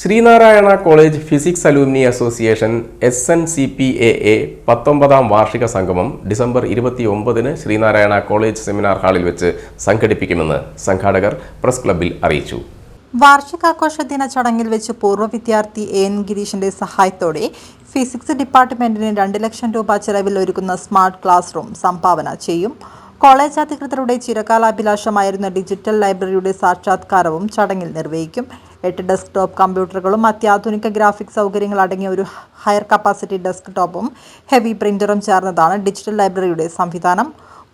Sreenarayana college physics alumni association S N C P A A പത്തൊമ്പതാം വാർഷിക സംഗമം December ഇരുപത്തി ഒമ്പതിന് ശ്രീനാരായണ കോളേജ് സെമിനാർ ഹാളിൽ വെച്ച് സംഘടിപ്പിക്കുമെന്ന് സംഘാടകർ പ്രസ് ക്ലബ്ബിൽ അറിയിച്ചു. വാർഷികാഘോഷ ദിന ചടങ്ങിൽ വെച്ച് പൂർവ വിദ്യാർത്ഥി എ എൻ ഗിരീഷിന്റെ സഹായത്തോടെ ഫിസിക്സ് ഡിപ്പാർട്ട്മെന്റിന് രണ്ട് ലക്ഷം രൂപ ചെലവിൽ ഒരുക്കുന്ന സ്മാർട്ട് ക്ലാസ് റൂം സംഭാവന ചെയ്യും. കോളേജ് അധികൃതരുടെ ചിരകാലാഭിലാഷമായിരുന്ന ഡിജിറ്റൽ ലൈബ്രറിയുടെ സാക്ഷാത്കാരവും ചടങ്ങിൽ നിർവഹിക്കും. എട്ട് ഡെസ്ക്ടോപ്പ് കമ്പ്യൂട്ടറുകളും അത്യാധുനിക ഗ്രാഫിക് സൗകര്യങ്ങൾ അടങ്ങിയ ഒരു ഹയർ കപ്പാസിറ്റി ഡെസ്ക്ടോപ്പും ഹെവി പ്രിന്ററും ചേർന്നതാണ് ഡിജിറ്റൽ ലൈബ്രറിയുടെ സംവിധാനം.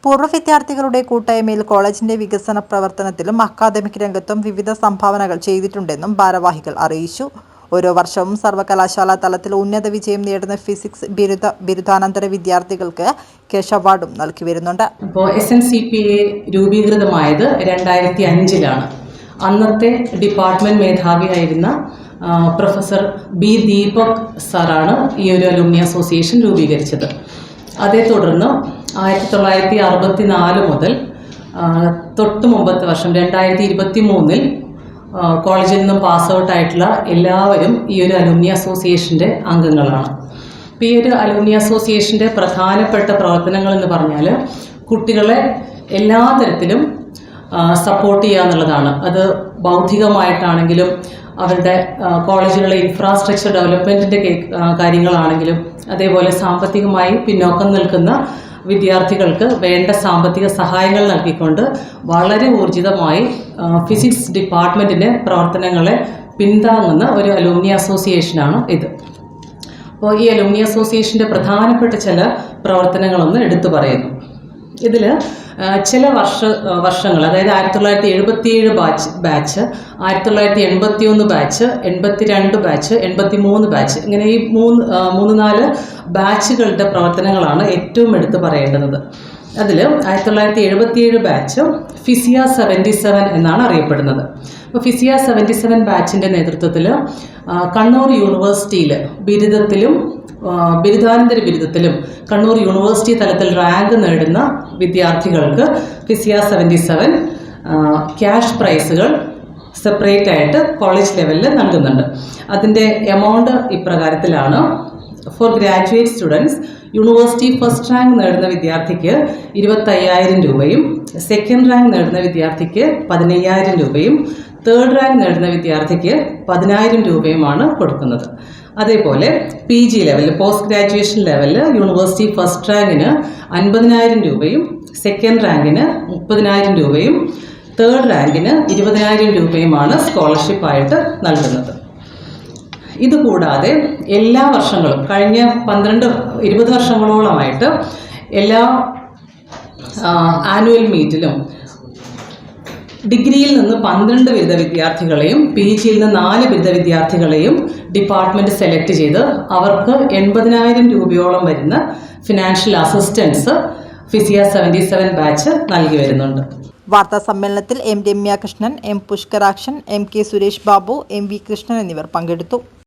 പൂർവ വിദ്യാർത്ഥികളുടെ കൂട്ടായ്മയിൽ കോളേജിന്റെ വികസന പ്രവർത്തനത്തിലും അക്കാദമിക് രംഗത്തും വിവിധ സംഭാവനകൾ ചെയ്തിട്ടുണ്ടെന്നും ഭാരവാഹികൾ അറിയിച്ചു. ഓരോ വർഷവും സർവകലാശാല തലത്തിൽ ഉന്നത വിജയം നേടുന്ന ഫിസിക്സ് ബിരുദ ബിരുദാനന്തര വിദ്യാർത്ഥികൾക്ക് കേശ് അവാർഡും നൽകി വരുന്നുണ്ട്. ഇപ്പോൾ S N C P A രൂപീകൃതമായത് രണ്ടായിരത്തി അഞ്ചിലാണ്. അന്നത്തെ ഡിപ്പാർട്ട്മെന്റ് മേധാവിയായിരുന്ന പ്രൊഫസർ ബി ദീപക് സാറാണ് ഈ ഒരു അലുമിനി അസോസിയേഷൻ രൂപീകരിച്ചത്. അതേ തുടർന്ന് ആയിരത്തി തൊള്ളായിരത്തി അറുപത്തി നാല് മുതൽ തൊട്ട് മുമ്പത്തെ വർഷം രണ്ടായിരത്തി ഇരുപത്തി മൂന്നിൽ കോളേജിൽ നിന്നും പാസ് ഔട്ട് ആയിട്ടുള്ള എല്ലാവരും ഈ ഒരു അലുമിനി അസോസിയേഷന്റെ അംഗങ്ങളാണ്. അപ്പോൾ ഈ ഒരു അലുമിനി അസോസിയേഷന്റെ പ്രധാനപ്പെട്ട പ്രവർത്തനങ്ങൾ എന്ന് പറഞ്ഞാൽ കുട്ടികളെ എല്ലാ തരത്തിലും സപ്പോർട്ട് ചെയ്യുക എന്നുള്ളതാണ്. അത് ബൗദ്ധികമായിട്ടാണെങ്കിലും അവരുടെ കോളേജുകളിലെ ഇൻഫ്രാസ്ട്രക്ചർ ഡെവലപ്മെന്റിന്റെ കാര്യങ്ങളാണെങ്കിലും അതേപോലെ സാമ്പത്തികമായി പിന്നോക്കം നിൽക്കുന്ന വിദ്യാർത്ഥികൾക്ക് വേണ്ട സാമ്പത്തിക സഹായങ്ങൾ നൽകിക്കൊണ്ട് വളരെ ഊർജിതമായി ഫിസിക്സ് ഡിപ്പാർട്ട്മെന്റിന്റെ പ്രവർത്തനങ്ങളെ പിന്താങ്ങുന്ന ഒരു അലൂമിനി അസോസിയേഷനാണ് ഇത്. അപ്പോൾ ഈ അലൂമിനി അസോസിയേഷന്റെ പ്രധാനപ്പെട്ട ചില പ്രവർത്തനങ്ങളൊന്ന് എടുത്തു പറയുന്നു. ഇതിൽ ചില വർഷ വർഷങ്ങൾ അതായത് ആയിരത്തി തൊള്ളായിരത്തി എഴുപത്തിയേഴ് ബാച്ച് ബാച്ച് ആയിരത്തി തൊള്ളായിരത്തി എൺപത്തി ഒന്ന് ബാച്ച് എൺപത്തി രണ്ട് ബാച്ച് എൺപത്തി മൂന്ന് ബാച്ച് ഇങ്ങനെ ഈ മൂന്ന് മൂന്ന് നാല് ബാച്ചുകളുടെ പ്രവർത്തനങ്ങളാണ് ഏറ്റവും എടുത്തു പറയേണ്ടത് അതിൽ ആയിരത്തി തൊള്ളായിരത്തി എഴുപത്തിയേഴ് ബാച്ച് ഫിസിയ സെവന്റി സെവൻ എന്നാണ് അറിയപ്പെടുന്നത് അപ്പോൾ ഫിസിയ സെവന്റി സെവൻ ബാച്ചിന്റെ നേതൃത്വത്തിൽ കണ്ണൂർ യൂണിവേഴ്സിറ്റിയിൽ ബിരുദത്തിലും ബിരുദാനന്തര ബിരുദത്തിലും കണ്ണൂർ യൂണിവേഴ്സിറ്റി തലത്തിൽ റാങ്ക് നേടുന്ന വിദ്യാർത്ഥികൾക്ക് ഫിസിയ സെവന്റി സെവൻ ക്യാഷ് പ്രൈസുകൾ സെപ്പറേറ്റ് ആയിട്ട് കോളേജ് ലെവലിൽ നൽകുന്നുണ്ട്. അതിന്റെ amount ഇപ്രകാരത്തിലാണ് for graduate students university first rank നേടുന്ന വിദ്യാർത്ഥിക്ക് ഇരുപത്തയ്യായിരം രൂപയും സെക്കൻഡ് റാങ്ക് നേടുന്ന വിദ്യാർത്ഥിക്ക് പതിനയ്യായിരം രൂപയും തേർഡ് റാങ്ക് നേടുന്ന വിദ്യാർത്ഥിക്ക് പതിനായിരം രൂപയുമാണ് കൊടുക്കുന്നത്. അതേപോലെ പി ജി ലെവലിൽ പോസ്റ്റ് ഗ്രാജുവേഷൻ ലെവലിൽ യൂണിവേഴ്സിറ്റി ഫസ്റ്റ് റാങ്കിന് അൻപതിനായിരം രൂപയും സെക്കൻഡ് റാങ്കിന് മുപ്പതിനായിരം രൂപയും തേർഡ് റാങ്കിന് ഇരുപതിനായിരം രൂപയുമാണ് സ്കോളർഷിപ്പായിട്ട് നൽകുന്നത്. ഇതുകൂടാതെ എല്ലാ വർഷങ്ങളും കഴിഞ്ഞ പന്ത്രണ്ട് ഇരുപത് വർഷങ്ങളോളമായിട്ട് എല്ലാ ആനുവൽ മീറ്റിലും ഡിഗ്രിയിൽ നിന്ന് പന്ത്രണ്ട് ബിരുദ വിദ്യാർത്ഥികളെയും പി ജിയിൽ നിന്ന് നാല് ബിരുദ വിദ്യാർത്ഥികളെയും ഡിപ്പാർട്ട്മെന്റ് സെലക്ട് ചെയ്ത് അവർക്ക് എൺപതിനായിരം രൂപയോളം വരുന്ന ഫിനാൻഷ്യൽ അസിസ്റ്റൻസ് ഫിസിയ സെവന്റി സെവൻ ബാച്ച് നൽകി വരുന്നുണ്ട്. വാർത്താ സമ്മേളനത്തിൽ M Ramya Krishnan M Pushkarakshan M K Suresh Babu M V Krishnan എന്നിവർ പങ്കെടുത്തു.